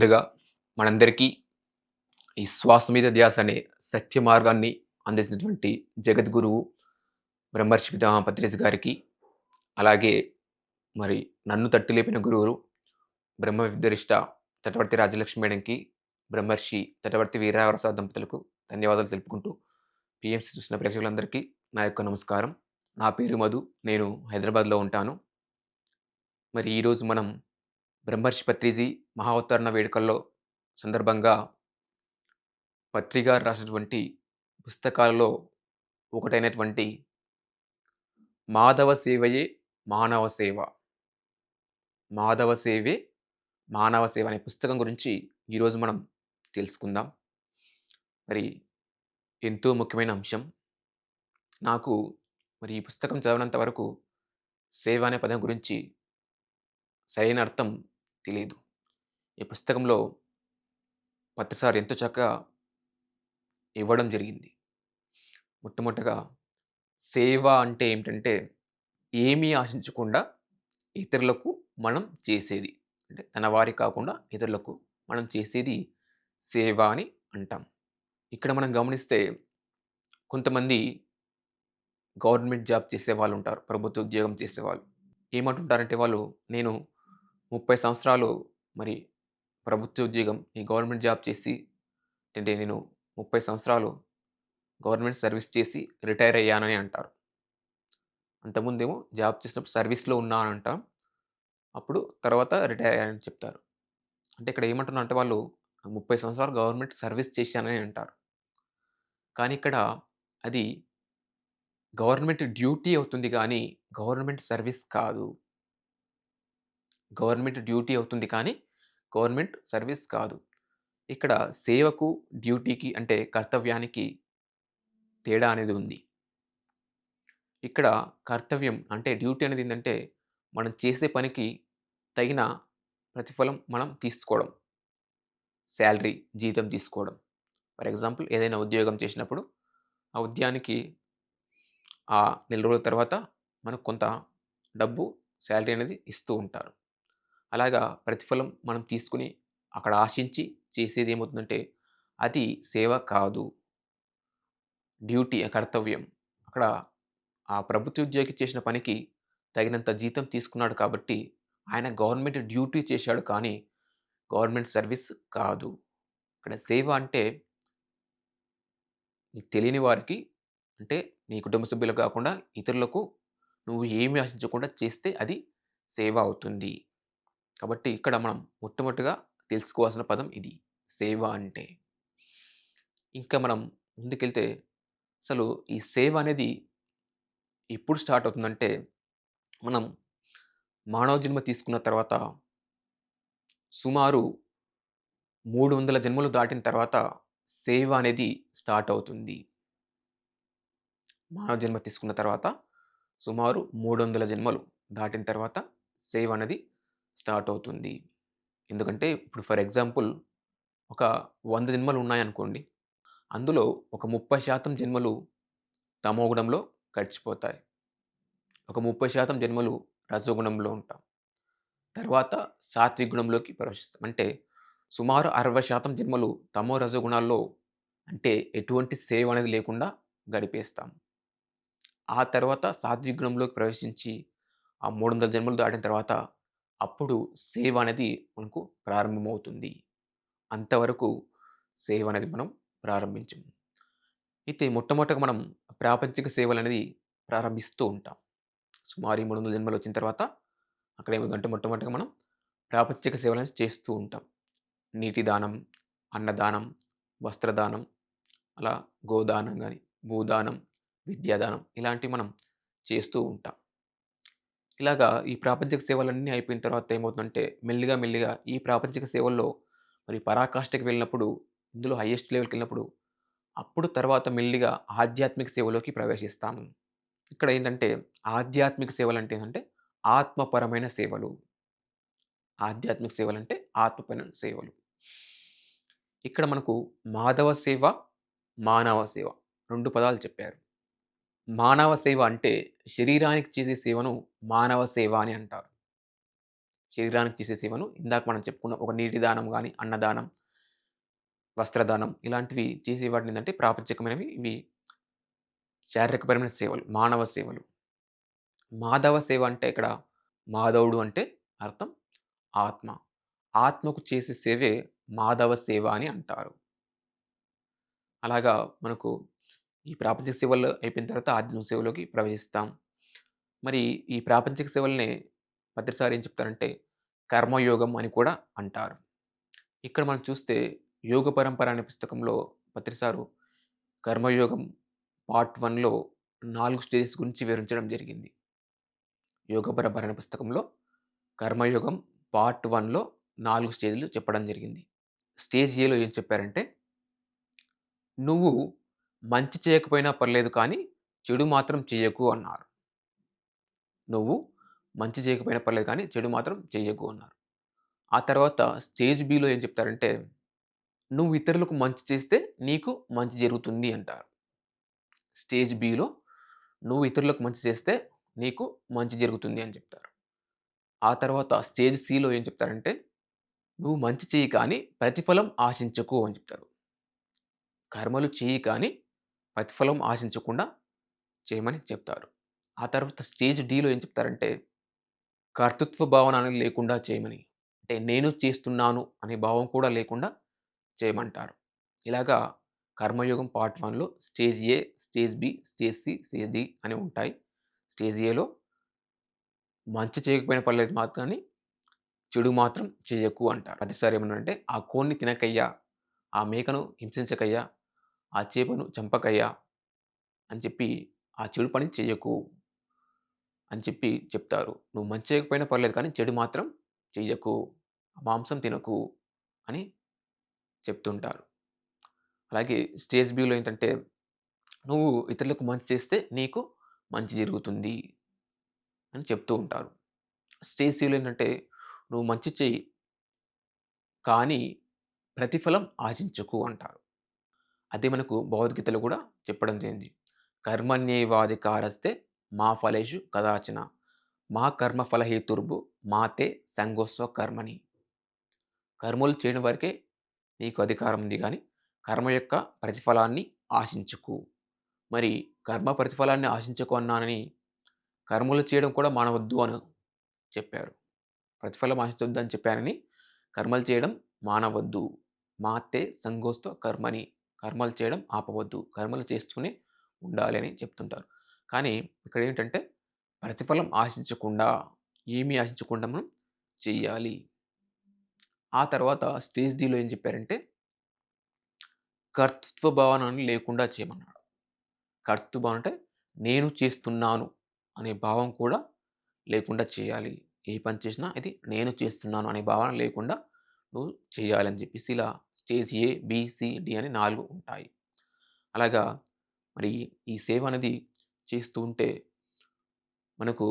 ముందుగా మనందరికీ ఈ శ్వాస మీద ధ్యాస అనే సత్య మార్గాన్ని అందించినటువంటి జగద్గురువు బ్రహ్మర్షి పితామహ గారికి అలాగే మరి నన్ను తట్టి లేపిన గురువురు బ్రహ్మ విద్యరిష్ట తటవర్తి రాజలక్ష్మి మేడంకి బ్రహ్మర్షి తటవర్తి వీరప్రసాద్ దంపతులకు ధన్యవాదాలు తెలుపుకుంటూ పిఎంసి చూసిన ప్రేక్షకులందరికీ నా యొక్క నమస్కారం. నా పేరు మధు నేను హైదరాబాద్లో ఉంటాను. మరి ఈరోజు మనం బ్రహ్మర్షి పత్రిజీ మహావతరణ వేడుకల్లో సందర్భంగా పత్రికారు రాసినటువంటి పుస్తకాలలో ఒకటైనటువంటి మాధవ సేవయే మానవ సేవ. మాధవ సేవే మానవ సేవ అనే పుస్తకం గురించి ఈరోజు మనం తెలుసుకుందాం. మరి ఎంతో ముఖ్యమైన అంశం. నాకు మరి ఈ పుస్తకం చదివినంత వరకు సేవ అనే పదం గురించి సరైన అర్థం తెలియదు ఈ పుస్తకంలో పత్రిసార్ ఎంతో చక్కగా ఇవ్వడం జరిగింది. మొట్టమొదటగా సేవ అంటే ఏమిటంటే ఏమీ ఆశించకుండా ఇతరులకు మనం చేసేది. అంటే తన వారి కాకుండా ఇతరులకు మనం చేసేది సేవ అని అంటాం. ఇక్కడ మనం గమనిస్తే కొంతమంది గవర్నమెంట్ జాబ్ చేసే వాళ్ళు ఉంటారు ప్రభుత్వ ఉద్యోగం చేసేవాళ్ళు. ఏమంటుంటారంటే వాళ్ళు నేను ముప్పై సంవత్సరాలు మరి ప్రభుత్వ ఉద్యోగం ఈ గవర్నమెంట్ జాబ్ చేసి అంటే నేను ముప్పై సంవత్సరాలు గవర్నమెంట్ సర్వీస్ చేసి రిటైర్ అయ్యానని అంటారు. అంతకుముందేమో జాబ్ చేసినప్పుడు సర్వీస్లో ఉన్నా అని అంటాం. అప్పుడు తర్వాత రిటైర్ అయ్యానని చెప్తారు. అంటే ఇక్కడ ఏమంటున్నా అంటే వాళ్ళు ముప్పై సంవత్సరాలు గవర్నమెంట్ సర్వీస్ చేశానని అంటారు. కానీ ఇక్కడ అది గవర్నమెంట్ డ్యూటీ అవుతుంది కానీ గవర్నమెంట్ సర్వీస్ కాదు. గవర్నమెంట్ డ్యూటీ అవుతుంది కానీ గవర్నమెంట్ సర్వీస్ కాదు. ఇక్కడ సేవకు డ్యూటీకి అంటే కర్తవ్యానికి తేడా అనేది ఉంది. ఇక్కడ కర్తవ్యం అంటే డ్యూటీ అనేది ఏంటంటే మనం చేసే పనికి తగిన ప్రతిఫలం మనం తీసుకోవడం. శాలరీ జీతం తీసుకోవడం. ఫర్ ఎగ్జాంపుల్ ఏదైనా ఉద్యోగం చేసినప్పుడు ఆ ఉద్యానికి ఆ నెల రోజుల తర్వాత మనకు కొంత డబ్బు శాలరీ అనేది ఇస్తూ ఉంటారు. అలాగా ప్రతిఫలం మనం తీసుకుని అక్కడ ఆశించి చేసేది ఏమవుతుందంటే అది సేవ కాదు. డ్యూటీ కర్తవ్యం. అక్కడ ఆ ప్రభుత్వ ఉద్యోగి చేసిన పనికి తగినంత జీతం తీసుకున్నాడు కాబట్టి ఆయన గవర్నమెంట్ డ్యూటీ చేశాడు కానీ గవర్నమెంట్ సర్వీస్ కాదు. ఇక్కడ సేవ అంటే నీకు తెలియని వారికి అంటే నీ కుటుంబ సభ్యులు కాకుండా ఇతరులకు నువ్వు ఏమి ఆశించకుండా చేస్తే అది సేవ అవుతుంది. కాబట్టి ఇక్కడ మనం మొట్టమొదటిగా తెలుసుకోవాల్సిన పదం ఇది సేవ అంటే. ఇంకా మనం ముందుకెళ్తే అసలు ఈ సేవ అనేది ఎప్పుడు స్టార్ట్ అవుతుందంటే మనం మానవ జన్మ తీసుకున్న తర్వాత సుమారు మూడు వందల జన్మలు దాటిన తర్వాత సేవ అనేది స్టార్ట్ అవుతుంది. మానవ జన్మ తీసుకున్న తర్వాత సుమారు మూడు వందల జన్మలు దాటిన తర్వాత సేవ అనేది స్టార్ట్ అవుతుంది. ఎందుకంటే ఇప్పుడు ఫర్ ఎగ్జాంపుల్ ఒక వంద జన్మలు ఉన్నాయనుకోండి. అందులో ఒక ముప్పై శాతం జన్మలు తమోగుణంలో గడిచిపోతాయి. ఒక ముప్పై శాతం జన్మలు రజోగుణంలో ఉంటాం. తర్వాత సాత్విక గుణంలోకి ప్రవేశిస్తాం. అంటే సుమారు అరవై శాతం జన్మలు తమో రజోగుణాల్లో అంటే ఎటువంటి సేవ అనేది లేకుండా గడిపేస్తాం. ఆ తర్వాత సాత్విక గుణంలోకి ప్రవేశించి ఆ మూడు వందల జన్మలు దాటిన తర్వాత అప్పుడు సేవ అనేది మనకు ప్రారంభమవుతుంది. అంతవరకు సేవ అనేది మనం ప్రారంభించము. అయితే మొట్టమొదటగా మనం ప్రాపంచిక సేవలు అనేది ప్రారంభిస్తూ ఉంటాం. సుమారు మూడు వందల జన్మలు వచ్చిన తర్వాత అక్కడ ఏమవుతుందంటే మొట్టమొదటిగా మనం ప్రాపంచిక సేవలు అనేది చేస్తూ ఉంటాం. నీటి దానం అన్నదానం వస్త్రదానం అలా గోదానం కానీ భూదానం విద్యాదానం ఇలాంటివి మనం చేస్తూ ఉంటాం. ఇలాగా ఈ ప్రాపంచిక సేవలన్నీ అయిపోయిన తర్వాత ఏమవుతుందంటే మెల్లిగా మెల్లిగా ఈ ప్రాపంచిక సేవల్లో మరి పరాకాష్ఠకి వెళ్ళినప్పుడు ఇందులో హయ్యెస్ట్ లెవెల్కి వెళ్ళినప్పుడు అప్పుడు తర్వాత మెల్లిగా ఆధ్యాత్మిక సేవలోకి ప్రవేశిస్తాము. ఇక్కడ ఏంటంటే ఆధ్యాత్మిక సేవలు అంటే ఏంటంటే ఆత్మపరమైన సేవలు. ఆధ్యాత్మిక సేవలు అంటే ఆత్మపరమైన సేవలు. ఇక్కడ మనకు మాధవ సేవ మానవ సేవ రెండు పదాలు చెప్పారు. మానవ సేవ అంటే శరీరానికి చేసే సేవను మానవ సేవ అని అంటారు శరీరానికి చేసే సేవను ఇందాక మనం చెప్పుకున్న ఒక నీటి దానం కానీ అన్నదానం, వస్త్రదానం ఇలాంటివి చేసే వాటిని ఏంటంటే ప్రాపంచికమైనవి ఇవి శారీరకపరమైన సేవలు, మానవ సేవలు. మాధవ సేవ అంటే ఇక్కడ మాధవుడు అంటే అర్థం ఆత్మ. ఆత్మకు చేసే సేవే మాధవ సేవ అని అంటారు. అలాగా మనకు ఈ ప్రాపంచిక సేవలు అయిపోయిన తర్వాత ఆధ్యాత్మిక సేవలోకి ప్రవేశిస్తాం. మరి ఈ ప్రాపంచిక సేవల్ని పత్రిసారి ఏం చెప్తారంటే కర్మయోగం అని కూడా అంటారు. ఇక్కడ మనం చూస్తే యోగ పరంపర అనే పుస్తకంలో పత్రిసారు కర్మయోగం పార్ట్ 1లో 4 స్టేజెస్ గురించి వివరించడం జరిగింది. యోగ పరంపర అనే పుస్తకంలో కర్మయోగం పార్ట్ 1లో 4 స్టేజ్‌లు చెప్పడం జరిగింది. స్టేజ్ ఏలో ఏం చెప్పారంటే నువ్వు మంచి చేయకపోయినా పర్లేదు కానీ చెడు మాత్రం చేయకు అన్నారు. నువ్వు మంచి చేయకపోయినా పర్లేదు కానీ చెడు మాత్రం చేయకు అన్నారు. ఆ తర్వాత స్టేజ్ బిలో ఏం చెప్తారంటే నువ్వు ఇతరులకు మంచి చేస్తే నీకు మంచి జరుగుతుంది అంటారు. స్టేజ్ బిలో నువ్వు ఇతరులకు మంచి చేస్తే నీకు మంచి జరుగుతుంది అని చెప్తారు. ఆ తర్వాత స్టేజ్ సిలో ఏం చెప్తారంటే నువ్వు మంచి చెయ్యి కానీ ప్రతిఫలం ఆశించకు అని చెప్తారు. కర్మలు చెయ్యి కానీ ప్రతిఫలం ఆశించకుండా చేయమని చెప్తారు. ఆ తర్వాత స్టేజ్ డీలో ఏం చెప్తారంటే కర్తృత్వ భావన అనేది లేకుండా చేయమని. అంటే నేను చేస్తున్నాను అనే భావం కూడా లేకుండా చేయమంటారు. ఇలాగా కర్మయోగం పార్ట్ వన్లో stage A, stage B, stage C, stage D అని ఉంటాయి. స్టేజ్ ఏలో మంచి చేయకపోయిన పర్లేదు మాకు చెడు మాత్రం చేయకు అంటారు. ప్రతిసారి ఏమన్నారంటే ఆ కోన్ని తినకయ్యా, ఆ మేకను హింసించకయ్యా, ఆ చేపను చంపకయ్యా అని చెప్పి ఆ చెడు పని చేయకు అని చెప్పి చెప్తారు. నువ్వు మంచి చేయకపోయినా పర్లేదు కానీ చెడు మాత్రం చెయ్యకు. మాంసం తినకు అని చెప్తుంటారు. అలాగే స్టేజ్ బిలో ఏంటంటే నువ్వు ఇతరులకు మంచి చేస్తే నీకు మంచి జరుగుతుంది అని చెప్తూ ఉంటారు. స్టేజ్ బ్యూలో ఏంటంటే నువ్వు మంచి చెయ్యి. కానీ ప్రతిఫలం ఆశించకు అంటారు. అదే మనకు భగవద్గీతలో కూడా చెప్పడం జరిగింది. కర్మణ్యేవాధికారస్తే మా ఫలేషు కదాచన మా కర్మ ఫలహేతుర్భు మాతే సంగోత్సవ కర్మణి. కర్మలు చేయని వరకే నీకు అధికారం ఉంది కానీ కర్మ యొక్క ప్రతిఫలాన్ని ఆశించకు. మరి కర్మ ప్రతిఫలాన్ని ఆశించకు అన్నానని కర్మలు చేయడం కూడా మానవద్దు అని చెప్పారు. ప్రతిఫలం ఆశించొద్దని చెప్పానని కర్మలు చేయడం మానవద్దు. మాతే సంగోస్త్వ కర్మణి. కర్మలు చేయడం ఆపవద్దు. కర్మలు చేస్తూనే ఉండాలి అని చెప్తుంటారు. కానీ ఇక్కడ ఏంటంటే ప్రతిఫలం ఆశించకుండా, ఏమీ ఆశించకుండా మనం చెయ్యాలి. ఆ తర్వాత స్టేజ్ డీలో ఏం చెప్పారంటే కర్తృత్వ భావన అని లేకుండా చేయమన్నాడు. కర్తృత్వ భావన అంటే నేను చేస్తున్నాను అనే భావం కూడా లేకుండా చేయాలి. ఏ పని చేసినా ఇది నేను చేస్తున్నాను అనే భావన లేకుండా నువ్వు చేయాలని చెప్పేసి ఇలా స్టేజ్ ఏ, బిసిడి అని నాలుగు ఉంటాయి. అలాగా మరి ఈ సేవ అనేది చేస్తూ ఉంటే మనకు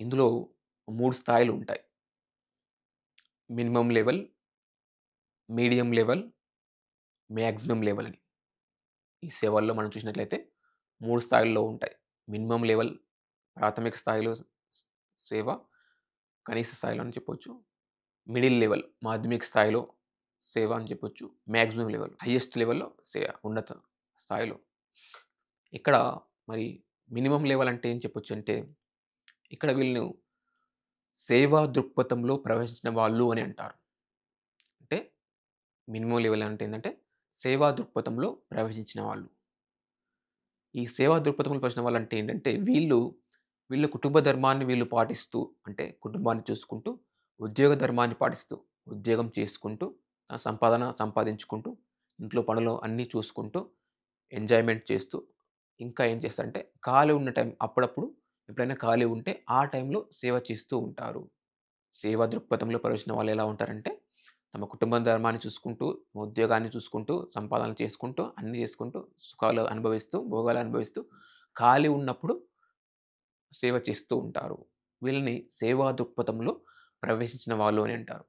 ఇందులో మూడు స్థాయిలు ఉంటాయి. Minimum level, medium level, maximum level అని. ఈ సేవల్లో మనం చూసినట్లయితే మూడు స్థాయిల్లో ఉంటాయి. మినిమమ్ లెవెల్ ప్రాథమిక స్థాయిలో సేవ, కనీస స్థాయిలో అని చెప్పొచ్చు. మిడిల్ లెవెల్ మాధ్యమిక స్థాయిలో సేవ అని చెప్పొచ్చు. మ్యాక్సిమం లెవెల్ హైయెస్ట్ లెవెల్‌లో సేవ ఉన్నత స్థాయిలో. ఇక్కడ మరి మినిమం లెవెల్ అంటే ఏం చెప్పొచ్చంటే ఇక్కడ వీళ్ళను సేవా దృక్పథంలో ప్రవేశించిన వాళ్ళు అని అంటారు. అంటే మినిమం లెవెల్ అంటే ఏంటంటే సేవా దృక్పథంలో ప్రవేశించిన వాళ్ళు. ఈ సేవా దృక్పథంలో ప్రవేశించిన వాళ్ళంటే ఏంటంటే వీళ్ళు వీళ్ళ కుటుంబ ధర్మాన్ని వీళ్ళు పాటిస్తూ అంటే కుటుంబాన్ని చూసుకుంటూ, ఉద్యోగ ధర్మాన్ని పాటిస్తూ, ఉద్యోగం చేసుకుంటూ, నా సంపాదన సంపాదించుకుంటూ, ఇంట్లో పనులు అన్నీ చూసుకుంటూ, ఎంజాయ్‌మెంట్ చేస్తూ, ఇంకా ఏం చేస్తారంటే ఖాళీ ఉన్న టైం అప్పుడప్పుడు ఎప్పుడైనా ఖాళీ ఉంటే ఆ టైంలో సేవ చేస్తూ ఉంటారు. సేవా దృక్పథంలో ప్రవేశించిన వాళ్ళు ఎలా ఉంటారంటే తమ కుటుంబ ధర్మాన్ని చూసుకుంటూ, ఉద్యోగాన్ని చూసుకుంటూ, సంపాదన చేసుకుంటూ, అన్నీ చేసుకుంటూ, సుఖాలు అనుభవిస్తూ, భోగాలు అనుభవిస్తూ, ఖాళీ ఉన్నప్పుడు సేవ చేస్తూ ఉంటారు. వీళ్ళని సేవా దృక్పథంలో ప్రవేశించిన వాళ్ళు అని అంటారు.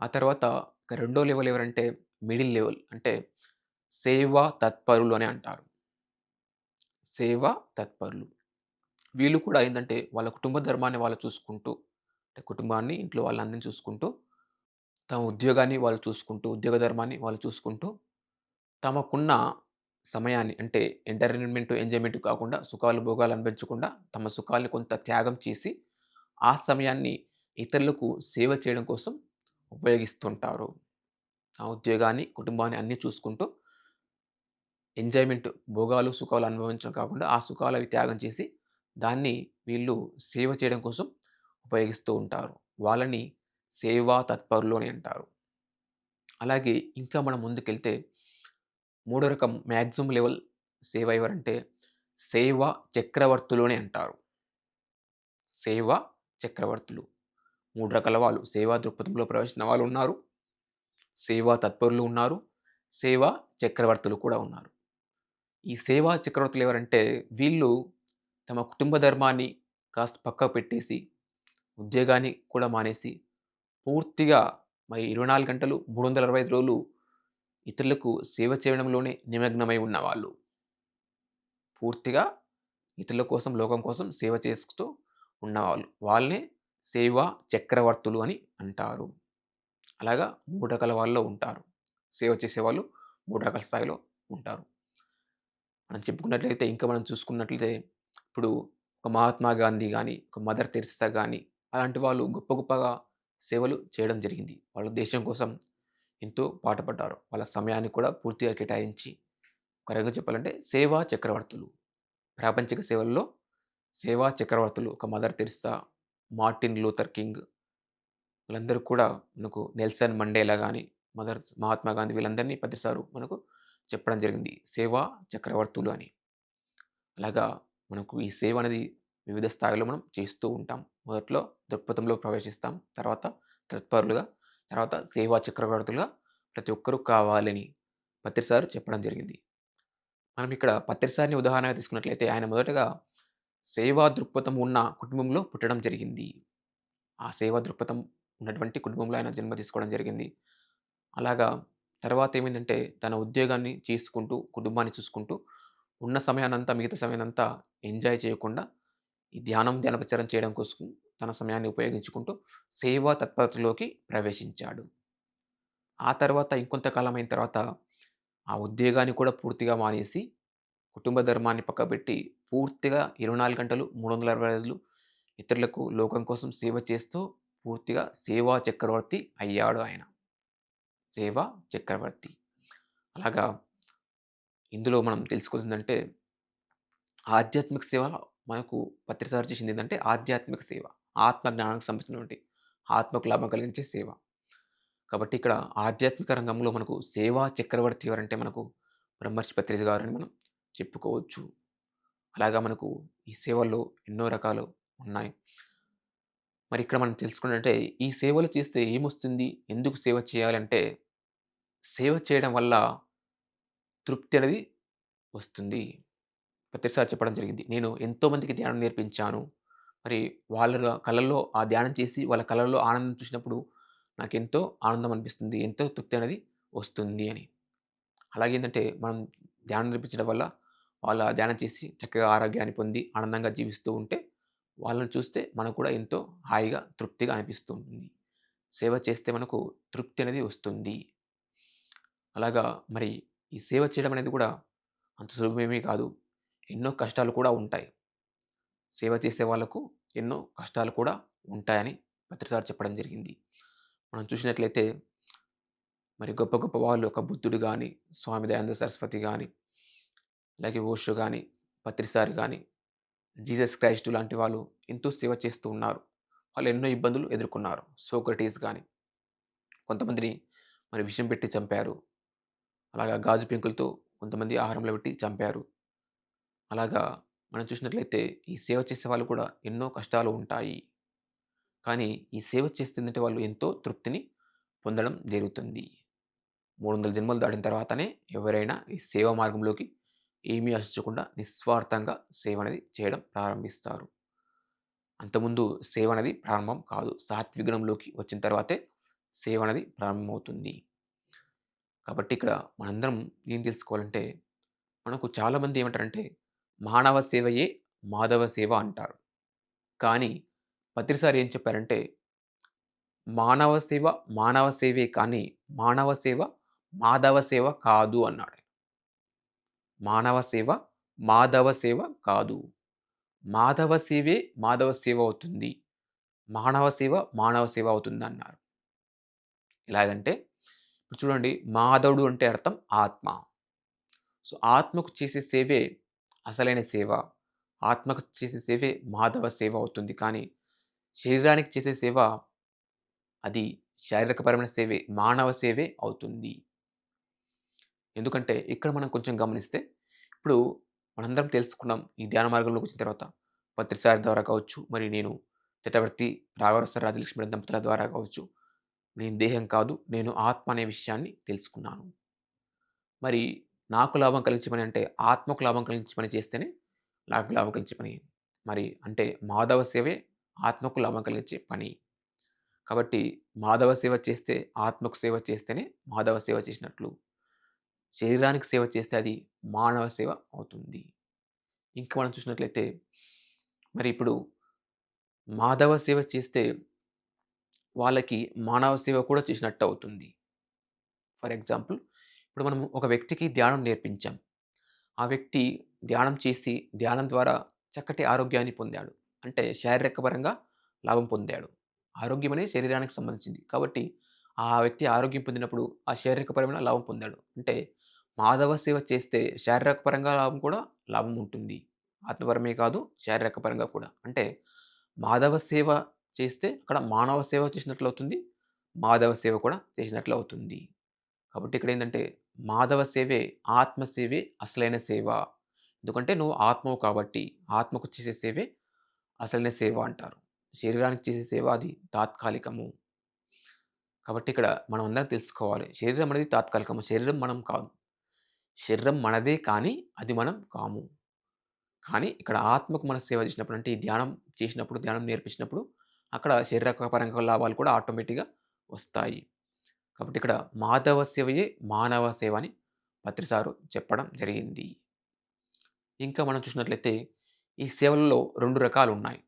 ఆ తర్వాత రెండో లెవెల్ ఎవరంటే మిడిల్ లెవెల్ అంటే సేవా తత్పరులు అని అంటారు. సేవా తత్పరులు. వీళ్ళు కూడా ఏంటంటే వాళ్ళ కుటుంబ ధర్మాన్ని వాళ్ళు చూసుకుంటూ, అంటే కుటుంబాన్ని, ఇంట్లో వాళ్ళందరిని చూసుకుంటూ, తమ ఉద్యోగాన్ని వాళ్ళు చూసుకుంటూ, ఉద్యోగ ధర్మాన్ని వాళ్ళు చూసుకుంటూ, తమకున్న సమయాన్ని అంటే ఎంటర్‌టైన్‌మెంట్, ఎంజాయ్‌మెంట్ కాకుండా సుఖాలు, భోగాలు అనిపించకుండా తమ సుఖాలను కొంత త్యాగం చేసి, ఆ సమయాన్ని ఇతరులకు సేవ చేయడం కోసం ఉపయోగిస్తుంటారు. ఆ ఉద్యోగాన్ని, కుటుంబాన్ని అన్నీ చూసుకుంటూ ఎంజాయ్‌మెంట్ భోగాలు, సుఖాలు అనుభవించడం కాకుండా, ఆ సుఖాలు అవి త్యాగం చేసి, దాన్ని వీళ్ళు సేవ చేయడం కోసం ఉపయోగిస్తూ ఉంటారు. వాళ్ళని సేవా తత్పరులు అని అంటారు. అలాగే ఇంకా మనం ముందుకెళ్తే, మూడో రకం మ్యాక్సిమం లెవెల్ సేవ ఎవరంటే, సేవ చక్రవర్తులు అని అంటారు. సేవ చక్రవర్తులు. మూడు రకాల వాళ్ళు సేవా దృక్పథంలో ప్రవేశించిన వాళ్ళున్నారు. సేవా తత్పరులు ఉన్నారు. సేవా చక్రవర్తులు కూడా ఉన్నారు. ఈ సేవా చక్రవర్తులు ఎవరంటే, వీళ్ళు తమ కుటుంబ ధర్మాన్ని కాస్త పక్కకు పెట్టేసి, ఉద్యోగాన్ని కూడా మానేసి, పూర్తిగా మరి 24 గంటలు, 365 రోజులు ఇతరులకు సేవ చేయడంలోనే నిమగ్నమై ఉన్నవాళ్ళు. పూర్తిగా ఇతరుల కోసం, లోకం కోసం సేవ చేస్తూ ఉన్నవాళ్ళు. వాళ్ళనే సేవా చక్రవర్తులు అని అంటారు. అలాగా మూడు రకాల వాళ్ళలో ఉంటారు. సేవ చేసేవాళ్ళు మూడు రకాల స్థాయిలో ఉంటారు. మనం చెప్పుకున్నట్లయితే ఇంకా మనం చూసుకున్నట్లయితే, ఇప్పుడు ఒక మహాత్మా గాంధీ కానీ ఒక మదర్ తెరిస్సా కానీ అలాంటి వాళ్ళు గొప్ప గొప్పగా సేవలు చేయడం జరిగింది. వాళ్ళు దేశం కోసం ఎంతో పాటుపడ్డారు. వాళ్ళ సమయాన్ని కూడా పూర్తిగా కేటాయించి, ఒక రకంగా చెప్పాలంటే సేవా చక్రవర్తులు. ప్రాపంచిక సేవల్లో సేవా చక్రవర్తులు. ఒక mother Teresa Martin Luther King వీళ్ళందరూ కూడా మనకు నెల్సన్ మండేలా కానీ మదర్ మహాత్మా గాంధీ వీళ్ళందరినీ ప్రతిసారు మనకు చెప్పడం జరిగింది. సేవా చక్రవర్తులు అని. అలాగా మనకు ఈ సేవ అనేది వివిధ స్థాయిలో మనం చేస్తూ ఉంటాం. మొదట్లో దృక్పథంలో ప్రవేశిస్తాం. తర్వాత తత్పరులుగా, తర్వాత సేవా చక్రవర్తులుగా ప్రతి ఒక్కరు కావాలని పత్రిసారు చెప్పడం జరిగింది. మనం ఇక్కడ పత్రిసారిని ఉదాహరణగా తీసుకున్నట్లయితే, ఆయన మొదటగా సేవా దృక్పథం ఉన్న కుటుంబంలో పుట్టడం జరిగింది. ఆ సేవా దృక్పథం ఉన్నటువంటి కుటుంబంలో ఆయన జన్మ తీసుకోవడం జరిగింది. అలాగా తర్వాత ఏమైందంటే, తన ఉద్యోగాన్ని చేసుకుంటూ, కుటుంబాన్ని చూసుకుంటూ, ఉన్న సమయానంతా మిగతా సమయానంతా ఎంజాయ్ చేయకుండా, ఈ ధ్యానం, ధ్యాన ప్రచారం చేయడం కోసం తన సమయాన్ని ఉపయోగించుకుంటూ, సేవా తత్పరతలోకి ప్రవేశించాడు. ఆ తర్వాత ఇంకొంతకాలం అయిన తర్వాత, ఆ ఉద్యోగాన్ని కూడా పూర్తిగా మానేసి, కుటుంబ ధర్మాన్ని పక్కబెట్టి, పూర్తిగా 24 గంటలు, 365 రోజులు ఇతరులకు, లోకం కోసం సేవ చేస్తూ, పూర్తిగా సేవా చక్రవర్తి అయ్యాడు ఆయన. సేవా చక్రవర్తి. అలాగా ఇందులో మనం తెలుసుకోవాల్సిందంటే, ఆధ్యాత్మిక సేవ మనకు పత్రిసారి చేసింది ఏంటంటే ఆధ్యాత్మిక సేవ. ఆత్మ జ్ఞానానికి సంబంధించినటువంటి ఆత్మకు లాభం కలిగించే సేవ. కాబట్టి ఇక్కడ ఆధ్యాత్మిక రంగంలో మనకు సేవా చక్రవర్తి ఎవరంటే మనకు బ్రహ్మర్షి గారు అండి మనం చెప్పుకోవచ్చు. అలాగా మనకు ఈ సేవల్లో ఎన్నో రకాలు ఉన్నాయి. మరి ఇక్కడ మనం తెలుసుకున్నట్టే ఈ సేవలు చేస్తే ఏమొస్తుంది? ఎందుకు సేవ చేయాలంటే, సేవ చేయడం వల్ల తృప్తి అనేది వస్తుంది. ప్రతిసారి చెప్పడం జరిగింది. నేను ఎంతోమందికి ధ్యానం నేర్పించాను. మరి వాళ్ళ కళ్ళల్లో ఆ ధ్యానం చేసి వాళ్ళ కళ్ళల్లో ఆనందం చూసినప్పుడు నాకు ఎంతో ఆనందం అనిపిస్తుంది. ఎంతో తృప్తి అనేది వస్తుంది అని. అలాగేంటంటే మనం ధ్యానం నేర్పించడం వల్ల వాళ్ళ ధ్యానం చేసి చక్కగా ఆరోగ్యాన్ని పొంది ఆనందంగా జీవిస్తూ ఉంటే, వాళ్ళని చూస్తే మనకు కూడా ఎంతో హాయిగా, తృప్తిగా అనిపిస్తూ ఉంటుంది. సేవ చేస్తే మనకు తృప్తి అనేది వస్తుంది. అలాగా మరి ఈ సేవ చేయడం అనేది కూడా అంత సులభమేమీ కాదు. ఎన్నో కష్టాలు కూడా ఉంటాయి. సేవ చేసే వాళ్ళకు ఎన్నో కష్టాలు కూడా ఉంటాయని పత్రి చెప్పడం జరిగింది. మనం చూసినట్లయితే మరి గొప్ప గొప్ప వాళ్ళు ఒక బుద్ధుడు కానీ స్వామి దయానంద సరస్వతి కానీ అలాగే ఓషో కానీ పత్రిసారి కానీ జీసస్ క్రైస్ట్ లాంటి వాళ్ళు ఎంతో సేవ చేస్తూ ఉన్నారు. వాళ్ళు ఎన్నో ఇబ్బందులు ఎదుర్కొన్నారు. సోక్రటీస్ కానీ కొంతమందిని మరి విషం పెట్టి చంపారు. అలాగా గాజు పెంకులతో కొంతమంది ఆహారంలో పెట్టి చంపారు. అలాగా మనం చూసినట్లయితే ఈ సేవ చేసే వాళ్ళు కూడా ఎన్నో కష్టాలు ఉంటాయి. కానీ ఈ సేవ చేస్తుందంటే వాళ్ళు ఎంతో తృప్తిని పొందడం జరుగుతుంది. 300 జన్మలు దాటిన తర్వాతనే ఎవరైనా ఈ సేవా మార్గంలోకి ఏమీ ఆశించకుండా నిస్వార్థంగా సేవ అనేది చేయడం ప్రారంభిస్తారు. అంతకుముందు సేవ అనేది ప్రారంభం కాదు. సాత్విగుణంలోకి వచ్చిన తర్వాతే సేవ అనేది ప్రారంభమవుతుంది. కాబట్టి ఇక్కడ మనందరం ఏం తెలుసుకోవాలంటే, మనకు చాలామంది ఏమంటారంటే, మానవ సేవయే మాధవ సేవ అంటారు. కానీ ప్రతిసారి ఏం చెప్పారంటే, మానవ సేవ మానవ సేవే కానీ మానవ సేవ మాధవ సేవ కాదు అన్నాడు. మానవ సేవ మాధవ సేవ కాదు. మాధవ సేవే మాధవ సేవ అవుతుంది. మానవ సేవ మానవ సేవ అవుతుంది అన్నారు ఎలాగంటే ఇప్పుడు చూడండి మాధవుడు అంటే అర్థం ఆత్మ. సో, ఆత్మకు చేసే సేవే అసలైన సేవ. ఆత్మకు చేసే సేవే మాధవ సేవ అవుతుంది. కానీ శరీరానికి చేసే సేవ అది శారీరకపరమైన సేవే. మానవ సేవే అవుతుంది. ఎందుకంటే ఇక్కడ మనం కొంచెం గమనిస్తే ఇప్పుడు మనందరం తెలుసుకున్నాం ఈ ధ్యాన మార్గంలోకి వచ్చిన తర్వాత పత్రిసారి ద్వారా కావచ్చు, మరి నేను చక్రవర్తి రాఘవరస రాజలక్ష్మి దంపతుల ద్వారా కావచ్చు, నేను దేహం కాదు, నేను ఆత్మ అనే విషయాన్ని తెలుసుకున్నాను. మరి నాకు లాభం కలిగించే పని అంటే ఆత్మకు లాభం కలిగించే పని చేస్తేనే నాకు లాభం కలిగించే పని. మరి అంటే మాధవ సేవే ఆత్మకు లాభం కలిగించే పని. కాబట్టి మాధవ సేవ చేస్తే ఆత్మకు సేవ చేస్తేనే మాధవ సేవ చేసినట్లు. శరీరానికి సేవ చేస్తే అది మానవ సేవ అవుతుంది. ఇంకా మనం చూసినట్లయితే మరి ఇప్పుడు మాధవ సేవ చేస్తే వాళ్ళకి మానవ సేవ కూడా చేసినట్టు అవుతుంది. ఫర్ ఎగ్జాంపుల్ ఇప్పుడు మనం ఒక వ్యక్తికి ధ్యానం నేర్పించాం. ఆ వ్యక్తి ధ్యానం చేసి ధ్యానం ద్వారా చక్కటి ఆరోగ్యాన్ని పొందాడు. అంటే శారీరకపరంగా లాభం పొందాడు. ఆరోగ్యం అనేది శరీరానికి సంబంధించింది. కాబట్టి ఆ వ్యక్తి ఆరోగ్యం పొందినప్పుడు ఆ శారీరకపరమైన లాభం పొందాడు. అంటే మాధవ సేవ చేస్తే శారీరక పరంగా లాభం కూడా లాభం ఉంటుంది. ఆత్మపరమే కాదు శారీరక పరంగా కూడా. అంటే మాధవ సేవ చేస్తే అక్కడ మానవ సేవ చేసినట్లు అవుతుంది. మాధవ సేవ కూడా చేసినట్లు అవుతుంది. కాబట్టి ఇక్కడ ఏంటంటే మాధవ సేవే ఆత్మ సేవే అసలైన సేవ. ఎందుకంటే నువ్వు ఆత్మవు కాబట్టి ఆత్మకు చేసే సేవే అసలైన సేవ అంటారు. శరీరానికి చేసే సేవ అది తాత్కాలికము. కాబట్టి ఇక్కడ మనం అందరం తెలుసుకోవాలి. శరీరం అనేది తాత్కాలికము. శరీరం మనం కాదు. శరీరం మనదే కానీ అది మనం కాము. కానీ ఇక్కడ ఆత్మకు మనం సేవ చేసినప్పుడు అంటే ఈ ధ్యానం చేసినప్పుడు, ధ్యానం నేర్పించినప్పుడు అక్కడ శరీర పరంగా లాభాలు కూడా ఆటోమేటిక్‌గా వస్తాయి. కాబట్టి ఇక్కడ మాధవ సేవయే మానవ సేవ అని పత్రిసారు చెప్పడం జరిగింది. ఇంకా మనం చూసినట్లయితే ఈ సేవలలో 2 రకాలున్నాయి.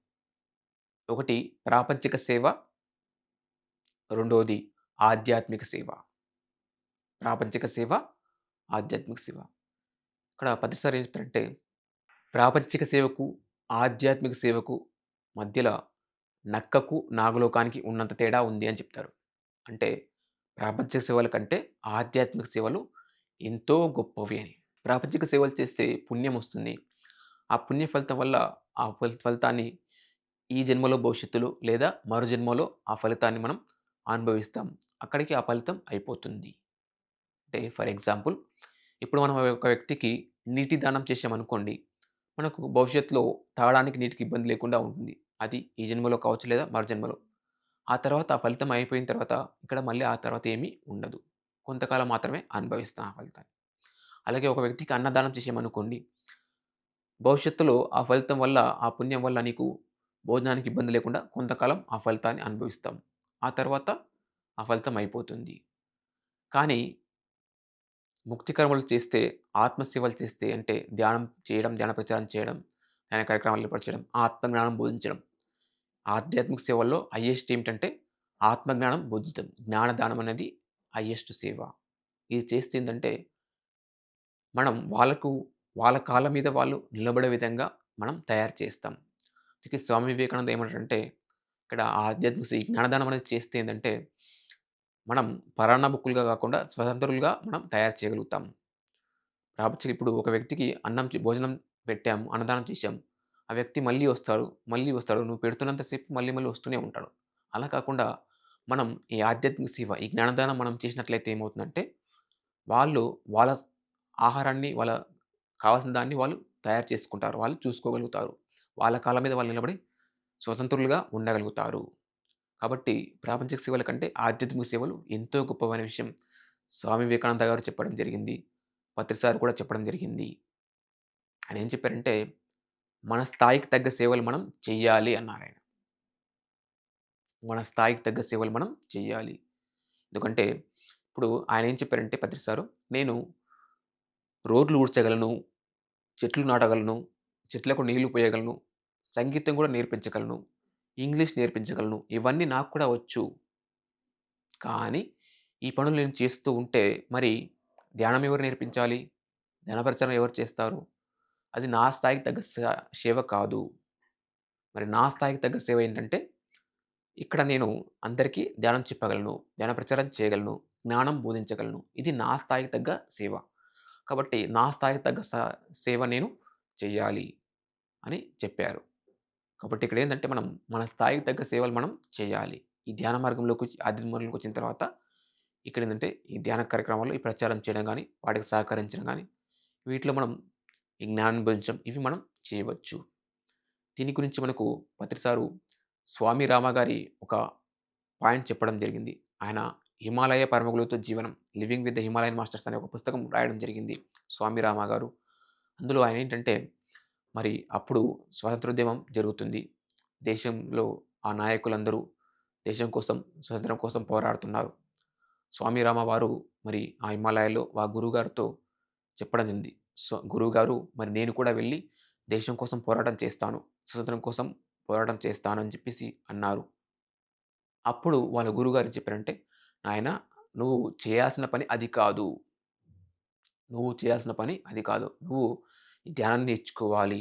ఒకటి ప్రాపంచిక సేవ. రెండోది ఆధ్యాత్మిక సేవ. ప్రాపంచిక సేవ, ఆధ్యాత్మిక సేవ. ఇక్కడ పత్రి ఏం చెప్తారంటే ప్రాపంచిక సేవకు, ఆధ్యాత్మిక సేవకు మధ్యల నక్కకు, నాగలోకానికి ఉన్నంత తేడా ఉంది అని చెప్తారు. అంటే ప్రాపంచిక సేవల కంటే ఆధ్యాత్మిక సేవలు ఎంతో గొప్పవి అని. ప్రాపంచిక సేవలు చేస్తే పుణ్యం వస్తుంది. ఆ పుణ్య ఫలితం వల్ల ఆ ఫలితాన్ని ఈ జన్మలో, భవిష్యత్తులో లేదా మరో జన్మలో ఆ ఫలితాన్ని మనం అనుభవిస్తాం. అక్కడికి ఆ ఫలితం అయిపోతుంది. అంటే ఫర్ ఎగ్జాంపుల్ ఇప్పుడు మనం ఒక వ్యక్తికి నీటి దానం చేసామనుకోండి మనకు భవిష్యత్తులో తాగడానికి నీటికి ఇబ్బంది లేకుండా ఉంటుంది. అది ఈ జన్మలో కావచ్చు లేదా మరు జన్మలో. ఆ తర్వాత ఆ ఫలితం అయిపోయిన తర్వాత ఇక్కడ మళ్ళీ ఆ తర్వాత ఏమీ ఉండదు. కొంతకాలం మాత్రమే అనుభవిస్తాం ఆ ఫలితాన్ని. అలాగే ఒక వ్యక్తికి అన్నదానం చేశామనుకోండి. భవిష్యత్తులో ఆ ఫలితం వల్ల, ఆ పుణ్యం వల్ల నీకు భోజనానికి ఇబ్బంది లేకుండా కొంతకాలం ఆ ఫలితాన్ని అనుభవిస్తాం. ఆ తర్వాత ఆ ఫలితం అయిపోతుంది. కానీ ముక్తి కర్మలు చేస్తే, ఆత్మ సేవలు చేస్తే అంటే ధ్యానం చేయడం, ధ్యాన ప్రచారం చేయడం, ధ్యాన కార్యక్రమాలు ఏర్పరచడం ఆత్మజ్ఞానం బోధించడం. ఆధ్యాత్మిక సేవల్లో హయ్యెస్ట్ ఏమిటంటే ఆత్మజ్ఞానం బోధించడం. జ్ఞానదానం అనేది హయ్యెస్ట్ సేవ. ఇది చేస్తే ఏంటంటే మనం వాళ్ళకు వాళ్ళ కాళ్ళ మీద వాళ్ళు నిలబడే విధంగా మనం తయారు చేస్తాం. అందుకే స్వామి వివేకానంద ఏమంటారంటే ఇక్కడ ఆధ్యాత్మిక జ్ఞానదానం అనేది చేస్తే ఏంటంటే మనం పరాన్నబుక్కులుగా కాకుండా స్వతంత్రులుగా మనం తయారు చేయగలుగుతాం. ప్రాపంచిక ఇప్పుడు ఒక వ్యక్తికి అన్నం భోజనం పెట్టాము, అన్నదానం చేశాం. ఆ వ్యక్తి మళ్ళీ వస్తాడు, మళ్ళీ వస్తాడు. నువ్వు పెడుతున్నంతసేపు మళ్ళీ మళ్ళీ వస్తూనే ఉంటాడు. అలా కాకుండా మనం ఈ ఆధ్యాత్మిక సేవ, ఈ జ్ఞానదానం మనం చేసినట్లయితే ఏమవుతుందంటే, వాళ్ళు వాళ్ళ ఆహారాన్ని వాళ్ళ కావాల్సిన దాన్ని వాళ్ళు తయారు చేసుకుంటారు. వాళ్ళు చూసుకోగలుగుతారు. వాళ్ళ కాళ్ళ మీద వాళ్ళు నిలబడి స్వతంత్రులుగా ఉండగలుగుతారు. కాబట్టి ప్రాపంచిక సేవల కంటే ఆధ్యాత్మిక సేవలు ఎంతో గొప్పవనే విషయం స్వామి వివేకానంద గారు చెప్పడం జరిగింది. పత్రిసారు కూడా చెప్పడం జరిగింది. ఆయన ఏం చెప్పారంటే, మన స్థాయికి తగ్గ సేవలు మనం చెయ్యాలి అన్నారాయన. మన స్థాయికి తగ్గ సేవలు మనం చెయ్యాలి. ఎందుకంటే ఇప్పుడు ఆయన ఏం చెప్పారంటే పత్రిసారు నేను రోడ్లు ఊడ్చగలను, చెట్లు నాటగలను, చెట్లకు నీళ్ళు పోయగలను, సంగీతం కూడా నేర్పించగలను, ఇంగ్లీష్ నేర్పించగలను. ఇవన్నీ నాకు కూడా వచ్చు. కానీ ఈ పనులు నేను చేస్తూ ఉంటే మరి ధ్యానం ఎవరు నేర్పించాలి? ధ్యాన ఎవరు చేస్తారు? అది నా స్థాయికి తగ్గ సేవ కాదు. మరి నా స్థాయికి తగ్గ సేవ ఏంటంటే, ఇక్కడ నేను అందరికీ ధ్యానం చెప్పగలను, ధ్యాన ప్రచారం చేయగలను, జ్ఞానం బోధించగలను. ఇది నా స్థాయికి తగ్గ సేవ. కాబట్టి నా స్థాయికి తగ్గ సేవ నేను చేయాలి అని చెప్పారు. కాబట్టి ఇక్కడ ఏంటంటే మనం మన స్థాయికి తగ్గ సేవలు మనం చేయాలి. ఈ ధ్యాన మార్గంలోకొచ్చి మార్గంలోకి వచ్చిన తర్వాత ఇక్కడ ఏంటంటే ఈ ధ్యాన కార్యక్రమాల్లో ఈ ప్రచారం చేయడం కానీ వాటికి సహకరించడం కానీ వీటిలో మనం ఈ జ్ఞానం బోధించడం ఇవి మనం చేయవచ్చు. దీని గురించి మనకు పత్రిసారు స్వామి రామ గారి ఒక పాయింట్ చెప్పడం జరిగింది. ఆయన 'హిమాలయ పరమగులతో జీవనం living with the Himalayan masters' అనే ఒక పుస్తకం రాయడం జరిగింది. స్వామి రామ గారు. అందులో ఆయన ఏంటంటే, మరి అప్పుడు స్వాతంత్రోద్యమం జరుగుతుంది. దేశంలో ఆ నాయకులందరూ దేశం కోసం, స్వతంత్రం కోసం పోరాడుతున్నారు. స్వామి రామవారు మరి ఆ హిమాలయాల్లో ఆ గురువుగారితో చెప్పడం జరిగింది. స్వ గురువుగారు మరి నేను కూడా వెళ్ళి దేశం కోసం పోరాటం చేస్తాను. స్వతంత్రం కోసం పోరాటం చేస్తాను అని చెప్పేసి అన్నారు. అప్పుడు వాళ్ళ గురువుగారు చెప్పారంటే, నాయన నువ్వు చేయాల్సిన పని అది కాదు. నువ్వు చేయాల్సిన పని అది కాదు. నువ్వు ఈ ధ్యానాన్ని నేర్చుకోవాలి.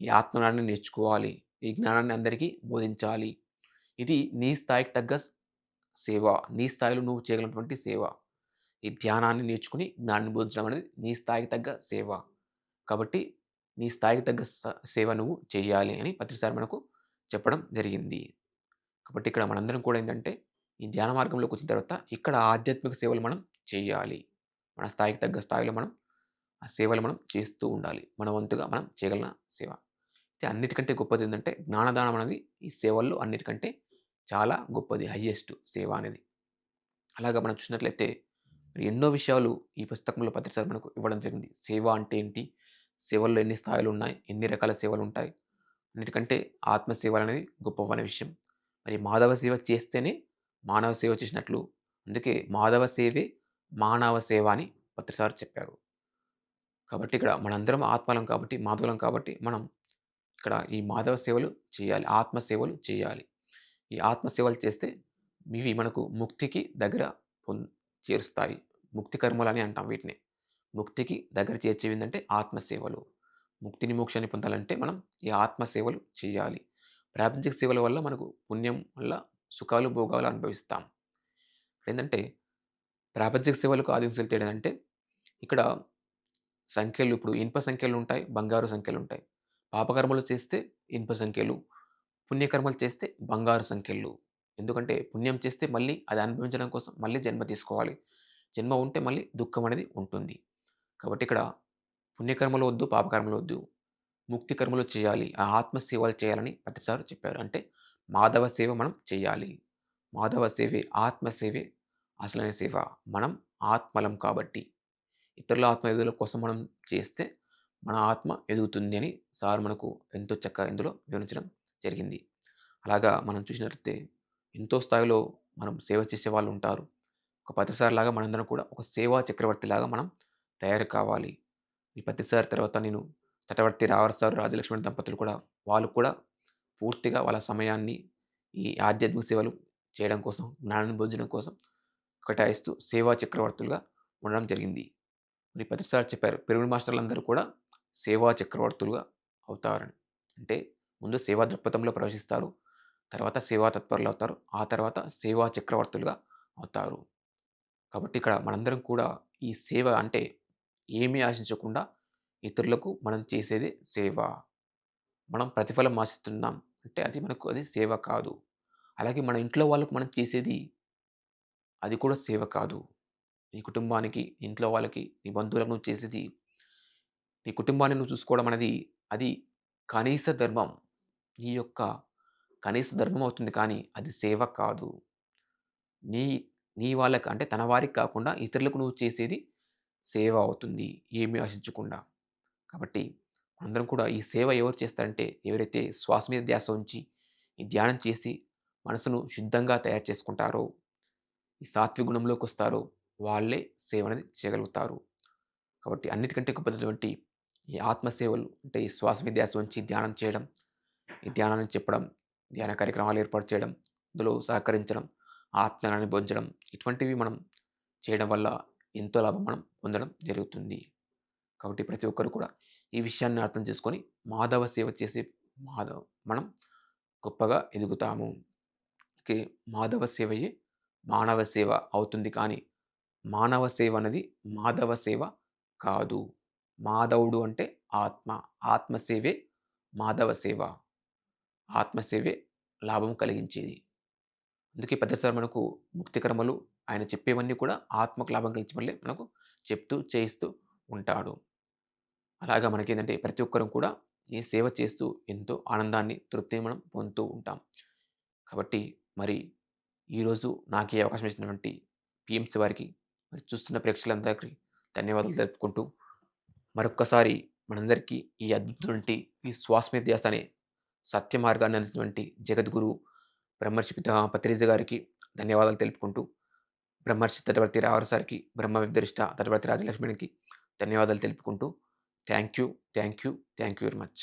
ఈ ఆత్మజ్ఞానాన్ని నేర్చుకోవాలి. ఈ జ్ఞానాన్ని అందరికీ బోధించాలి. ఇది నీ స్థాయికి తగ్గ సేవ. నీ స్థాయిలో నువ్వు చేయగలిగినటువంటి సేవ. ఈ ధ్యానాన్ని నేర్చుకుని జ్ఞానాన్ని బోధించడం అనేది నీ స్థాయికి తగ్గ సేవ. కాబట్టి నీ స్థాయికి తగ్గ సేవ నువ్వు చేయాలి అని ప్రతిసారి మనకు చెప్పడం జరిగింది. కాబట్టి ఇక్కడ మనందరం కూడా ఏంటంటే ఈ ధ్యాన మార్గంలోకి వచ్చిన తర్వాత ఇక్కడ ఆధ్యాత్మిక సేవలు మనం చేయాలి మన స్థాయికి తగ్గ స్థాయిలో మనం ఆ సేవలు మనం చేస్తూ ఉండాలి. మన వంతుగా మనం చేయగలిగిన సేవ. అయితే అన్నిటికంటే గొప్పది ఏంటంటే జ్ఞానదానం అనేది ఈ సేవల్లో అన్నిటికంటే చాలా గొప్పది. హైయెస్ట్ సేవ అనేది. అలాగా మనం చూసినట్లయితే మరి ఎన్నో విషయాలు ఈ పుస్తకంలో పత్రిసారి మనకు ఇవ్వడం జరిగింది. సేవ అంటే ఏంటి? సేవల్లో ఎన్ని స్థాయిలు ఉన్నాయి ఎన్ని రకాల సేవలు ఉంటాయి అన్నిటికంటే ఆత్మ సేవలనేది గొప్పవనే విషయం. మరి మాధవ సేవ చేస్తేనే మానవ సేవ చేసినట్లు. అందుకే మాధవ సేవే మానవ సేవ అని పత్రిసారి చెప్పారు. కాబట్టి ఇక్కడ మనందరం ఆత్మలం కాబట్టి, మాధవులం కాబట్టి మనం ఇక్కడ ఈ మాధవ సేవలు చేయాలి. ఆత్మ సేవలు చేయాలి. ఈ ఆత్మ సేవలు చేస్తే ఇవి మనకు ముక్తికి దగ్గర పొం చేరుస్తాయి. ముక్తి కర్మలు అని అంటాం వీటిని. ముక్తికి దగ్గర చేర్చేవి ఆత్మ సేవలు. ముక్తిని, మోక్షాన్ని పొందాలంటే మనం ఈ ఆత్మ సేవలు చేయాలి. ప్రాపంచిక సేవల వల్ల మనకు పుణ్యం వల్ల సుఖాలు, భోగాలు అనుభవిస్తాం. ఏంటంటే ప్రాపంచిక సేవలకు ఆధ్యాత్మిక సేవలకు తేడా ఏంటంటే ఇక్కడ సంఖ్యలు ఇప్పుడు ఇనుప సంఖ్యలు ఉంటాయి బంగారు సంఖ్యలు ఉంటాయి పాపకర్మలు చేస్తే ఇనుప సంఖ్యలు, పుణ్యకర్మలు చేస్తే బంగారు సంఖ్యలు. ఎందుకంటే పుణ్యం చేస్తే మళ్ళీ అది అనుభవించడం కోసం మళ్ళీ జన్మ తీసుకోవాలి. జన్మ ఉంటే మళ్ళీ దుఃఖం అనేది ఉంటుంది. కాబట్టి ఇక్కడ పుణ్యకర్మలు వద్దు, పాపకర్మలు వద్దు. ముక్తి కర్మలు చేయాలి. ఆ ఆత్మ సేవలు చేయాలని ప్రతిసారి చెప్పారు. అంటే మాధవ సేవ మనం చేయాలి. మాధవ సేవే ఆత్మ సేవే అసలైన సేవ. మనం ఆత్మలం కాబట్టి. ఇతరుల ఆత్మ ఎదుగుదల కోసం మనం చేస్తే మన ఆత్మ ఎదుగుతుంది అని సార్ మనకు ఎంతో చక్కగా ఇందులో వివరించడం జరిగింది. అలాగా మనం చూసినట్లయితే ఎంతో స్థాయిలో మనం సేవ చేసే వాళ్ళు ఉంటారు. ఒక పత్రి లాగా మనందరం కూడా ఒక సేవా చక్రవర్తిలాగా మనం తయారు కావాలి. ఈ ప్రతిసారి తర్వాత నేను తటవర్తి రావర్ సార్, రాజలక్ష్మణ్ దంపతులు కూడా వాళ్ళు కూడా పూర్తిగా వాళ్ళ సమయాన్ని ఈ ఆధ్యాత్మిక సేవలు చేయడం కోసం, జ్ఞానాన్ని భోజనం కోసం కేటాయిస్తూ సేవా చక్రవర్తులుగా ఉండడం జరిగింది. మరి ప్రతిసారి చెప్పారు. పెరుగుడు మాస్టర్లందరూ కూడా సేవా చక్రవర్తులుగా అవుతారని. అంటే ముందు సేవా దృక్పథంలో ప్రవేశిస్తారు. తర్వాత సేవా తత్పరులు అవుతారు ఆ తర్వాత సేవా చక్రవర్తులుగా అవుతారు. కాబట్టి ఇక్కడ మనందరం కూడా ఈ సేవ అంటే ఏమీ ఆశించకుండా ఇతరులకు మనం చేసేది సేవ. మనం ప్రతిఫలం ఆశిస్తున్నాం అంటే అది మనకు అది సేవ కాదు. అలాగే మన ఇంట్లో వాళ్ళకు మనం చేసేది అది కూడా సేవ కాదు. నీ కుటుంబానికి, ఇంట్లో వాళ్ళకి, నీ బంధువులకు నువ్వు చేసేది నీ కుటుంబాన్ని నువ్వు చూసుకోవడం అనేది అది కనీస ధర్మం. నీ యొక్క కనీస ధర్మం అవుతుంది కానీ అది సేవ కాదు. నీ నీ వాళ్ళకి అంటే తన వారికి కాకుండా ఇతరులకు నువ్వు చేసేది సేవ అవుతుంది. ఏమీ ఆశించకుండా. కాబట్టి అందరం కూడా ఈ సేవ ఎవరు చేస్తారంటే ఎవరైతే శ్వాస మీద ధ్యాస ఉంచి ఈ ధ్యానం చేసి మనసును శుద్ధంగా తయారు చేసుకుంటారో, ఈ సాత్విక గుణంలోకొస్తారో వాళ్ళే సేవ అనేది చేయగలుగుతారు. కాబట్టి అన్నిటికంటే గొప్పటువంటి ఈ ఆత్మ సేవలు అంటే ఈ శ్వాస మీద ధ్యాస ఉంచి ధ్యానం చేయడం, ఈ ధ్యానాన్ని చెప్పడం, ధ్యాన కార్యక్రమాలు ఏర్పాటు చేయడం, ఇందులో సహకరించడం, ఆత్మని అనుభవించడం ఇటువంటివి మనం చేయడం వల్ల ఎంతో లాభం మనం పొందడం జరుగుతుంది కాబట్టి ప్రతి ఒక్కరు కూడా ఈ విషయాన్ని అర్థం చేసుకొని మాధవ సేవ చేసి మాధవ మనం గొప్పగా ఎదుగుతాము ఓకే మాధవ సేవయే మానవ సేవ అవుతుంది కానీ మానవ సేవ అనేది మాధవ సేవ కాదు. మాధవుడు అంటే ఆత్మ. ఆత్మసేవే మాధవ సేవ. ఆత్మసేవే లాభం కలిగించేది. అందుకే పెద్దసారి మనకు ముక్తికర్మలు ఆయన చెప్పేవన్నీ కూడా ఆత్మకు లాభం కలిగించే మళ్ళీ మనకు చెప్తూ చేయిస్తూ ఉంటాడు. అలాగా మనకేంటంటే ప్రతి ఒక్కరం కూడా ఈ సేవ చేస్తూ ఎంతో ఆనందాన్ని తృప్తిని మనం పొందుతూ ఉంటాం. కాబట్టి మరి ఈరోజు నాకు ఈ అవకాశం ఇచ్చినటువంటి పిఎంసి వారికి మరి చూస్తున్న ప్రేక్షకులందరికీ ధన్యవాదాలు తెలుపుకుంటూ మరొక్కసారి మనందరికీ ఈ అద్భుతమైన ఈ శ్వాస మీద ధ్యాస అనే సత్య మార్గాన్ని అందించినటువంటి జగద్గురు బ్రహ్మర్షి పిత పత్రిజ గారికి ధన్యవాదాలు తెలుపుకుంటూ బ్రహ్మర్షి తటవర్తి రావరసారికి బ్రహ్మ విదరిష్ట తటవర్తి రాజలక్ష్మికి ధన్యవాదాలు తెలుపుకుంటూ thank you thank you thank you very much.